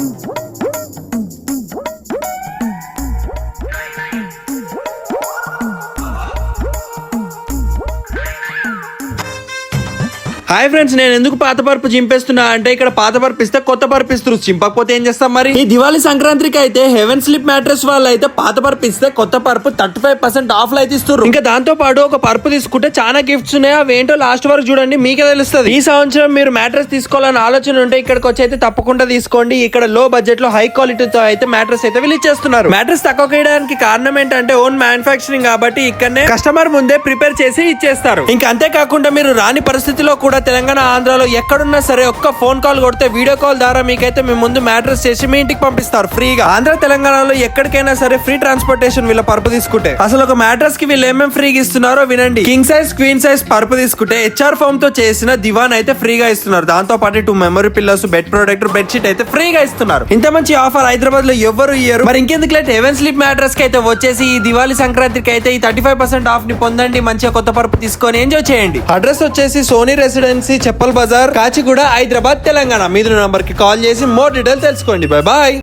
What? Hi friends నేను ఎందుకు పాత పరుపు చింపేస్తున్నా అంటే ఇక్కడ పాత పరుపు ఇస్తే కొత్త పరుపు ఇస్తారు. చింపకపోతే ఏం చేస్తాం మరి? ఈ దివాళీ సంక్రాంతికి అయితే హెవెన్ స్లిప్ మ్యాట్రెస్ వాళ్ళు అయితే పాత పరుపు ఇస్తే కొత్త పరుపు థర్టీ ఫైవ్ పర్సెంట్ ఆఫ్లో అయితే ఇస్తారు ఇంకా దాంతో పాటు ఒక పరుపు తీసుకుంటే చాలా గిఫ్ట్స్ ఉన్నాయి. అవి ఏంటో లాస్ట్ వరకు చూడండి మీకే తెలుస్తుంది. ఈ సంవత్సరం మీరు మ్యాట్రెస్ తీసుకోవాలని ఆలోచన ఉంటే ఇక్కడికి వచ్చి అయితే తప్పకుండా తీసుకోండి. ఇక్కడ లో బడ్జెట్లో హై క్వాలిటీతో అయితే మ్యాట్రెస్ అయితే వీళ్ళు ఇచ్చేస్తున్నారు మ్యాట్రెస్ తక్కువ వేయడానికి కారణం ఏంటంటే ఓన్ మ్యానుఫాక్చరింగ్ కాబట్టి ఇక్కడనే కస్టమర్ ముందే ప్రిపేర్ చేసి ఇచ్చేస్తారు. ఇంకా అంతేకాకుండా మీరు రాని పరిస్థితిలో కూడా తెలంగాణ ఆంధ్రాలో ఎక్కడున్నా సరే ఒక్క ఫోన్ కాల్ కొడితే వీడియో కాల్ ద్వారా మీకైతే మీ ముందు మ్యాట్రెస్ చేసి మీ ఇంటికి పంపిస్తారు ఫ్రీగా. ఆంధ్ర తెలంగాణలో ఎక్కడికైనా సరే ఫ్రీ ట్రాన్స్పోర్టేషన్ వీళ్ళ పరుపు తీసుకుంటే. అసలు ఒక మ్యాట్రస్కి వీళ్ళు ఏమేమి ఫ్రీగా ఇస్తున్నారో వినండి. కింగ్ సైజ్ క్వీన్ సైజ్ పరుపు తీసుకుంటే హెచ్ఆర్ ఫోమ్తో చేసిన దివాన్ అయితే ఫ్రీగా ఇస్తున్నారు. దాంతో పాటు two memory pillows bed protector bed sheet అయితే ఫ్రీగా ఇస్తున్నారు. ఇంత మంచి ఆఫర్ హైదరాబాద్లో ఎవరు ఇయ్యరు. మరి ఇంకెందుకు లేట్ హెవెన్ స్లీప్ మ్యాట్రెస్కి అయితే వచ్చేసి ఈ దివాళీ సంక్రాంతికి అయితే ఈ థర్టీ ఫైవ్ పర్సెంట్ ఆఫ్ని పొందండి. మంచిగా కొత్త పరుపు తీసుకొని ఎంజాయ్ చేయండి. అడ్రస్ వచ్చేసి సోనీ రెసిడెన్సీ చెప్పల్ బజార్ కాచిగూడ హైదరాబాద్ తెలంగాణ. మీద నంబర్కి కాల్ చేసి మోర్ డీటెయిల్ తెలుసుకోండి. Bye bye.